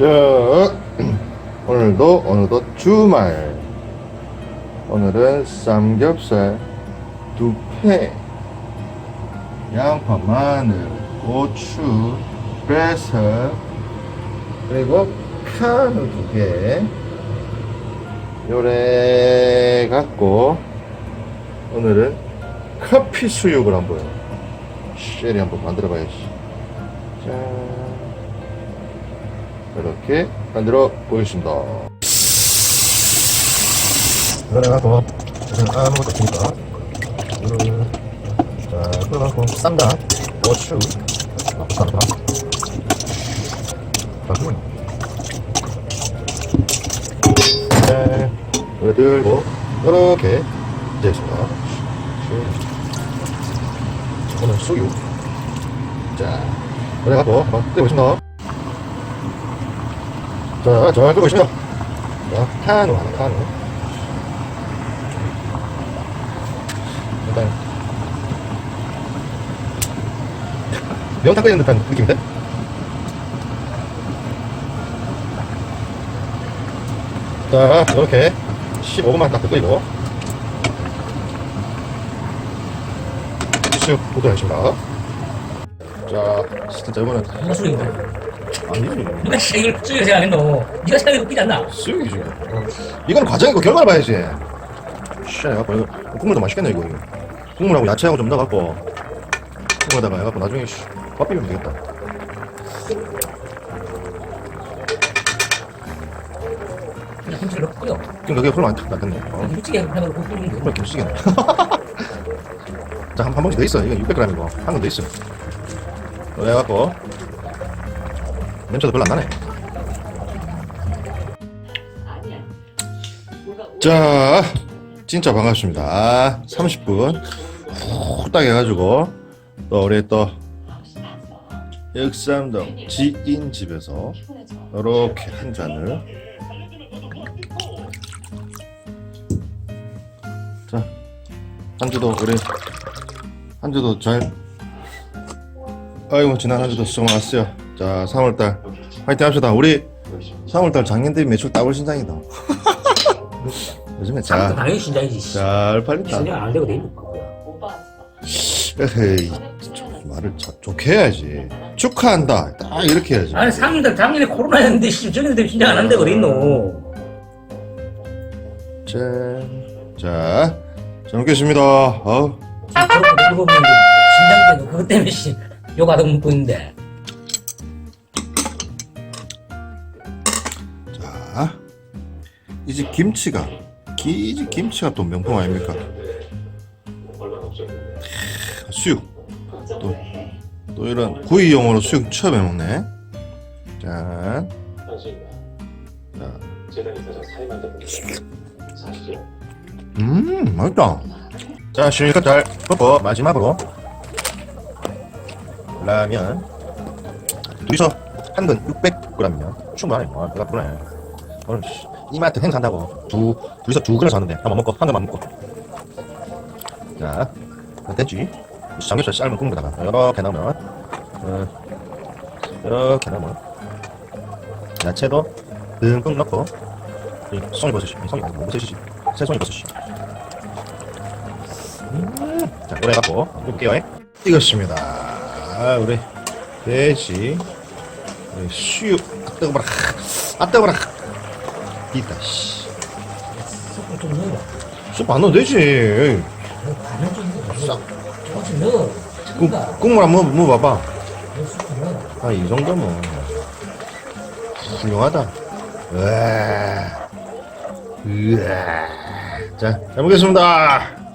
자, 오늘도 어느덧 주말. 오늘은 삼겹살 두 팩, 양파, 마늘, 고추, 배석, 그리고 카누 두 개. 요래 갖고 오늘은 커피 수육을 한번 쉐리 한번 만들어 봐야지. 짠. 이렇게 만들어 보겠습니다. 그래갖고 저는 아무것도 없으니까 이거를 자 그래갖고 쌈장 고추. 아, 쌈장 자 그러면 네. 이거 들고 이렇게 되겠습니다. 오늘 수육. 자 그래갖고 한번 끓여보겠습니다 자, 잘 끓고 있습니다. 자, 탄우 하나, 탄우. 일단, 명탕 끓이는 듯한 느낌인데? 자, 이렇게 15분만 딱 끓이고, 쑥 볶아주겠습니다. 자, 진짜 이거는 무술인가? 아니지. 누가 씨 이걸 수익 생각했노? 네가 생각해 웃기지 않나? 수육이지. 이건 과정이고 결과를 봐야지. 씨, 해갖고 이거 국물도 맛있겠네 이거. 국물하고 야채하고 좀 넣어갖고 국물에다가 해갖고 나중에 씨, 밥 비비면 되겠다. 그냥 김치를 넣고 끓여. 지금 여기가 그럼 안 낫겠네. 어, 김치찌개 하는 거 끓이면 돼. 그럼 김치찌개네. 자, 한, 한 봉지 더 있어. 이거 600g이고 한 건 더 있어. 그래갖고 냄새도 별로 안 나네. 자, 진짜 반갑습니다. 30분 후딱 해가지고 또 우리 또 역삼동 지인 집에서 이렇게 한 잔을 자 한주도 우리 한주도 잘 아이고 지난 한주도 수고 많았어요. 자 3월달 화이팅 합시다. 우리 3월달 작년 대비 매출 따블 신장이다. 요즘에 자, 자 당연히 신장이지. 씨. 잘 팔린다. 신장 안 되고 돼 있는 거. 에헤이 좀 말을 자, 좋게 해야지 축하한다 딱 이렇게 해야지 아니 상인들 작년에 코로나였는데 씨 되면 신장 안돼 있노. 짠. 자, 잘 먹겠습니다 그런 거 보면 신장 때문에 그것 때문에 씨 욕하다 먹고 있는데. 자, 이집 김치가 이집 김치가 또 명품 아닙니까? 크, 수육. 또, 또 이런 구이용으로 수육 처음 해먹네. 짠 자, 음 맛있다. 자 실컷 잘 먹고 마지막으로. 라면. 둘이서 한 근 600g이면 충분하네. 아, 배가 부르네 오늘 씨, 이마트 행 산다고. 두 둘이서 두 근을 샀는데. 한번 먹고? 한 근만 먹고. 자 됐지. 삼겹살 삶은 국물에다가. 이렇게 넣으면 어, 이렇게 넣으면. 야채도 듬뿍 넣고. 이 송이버섯이 이 송이 아니고 버섯이지 새송이버섯이 음, 자 오래 갖고 볼게요. 익었습니다. 아, 우리 돼지. 우리 수육. 아 뜨거워라. 아 뜨거워라 있다 씨 소금 좀 넣어. 수프 안 넣어도 되지. 싹. 국, 가 국물 한번 먹어봐봐. 아이 정도면 훌륭하다 으아 으아 자 잘 먹겠습니다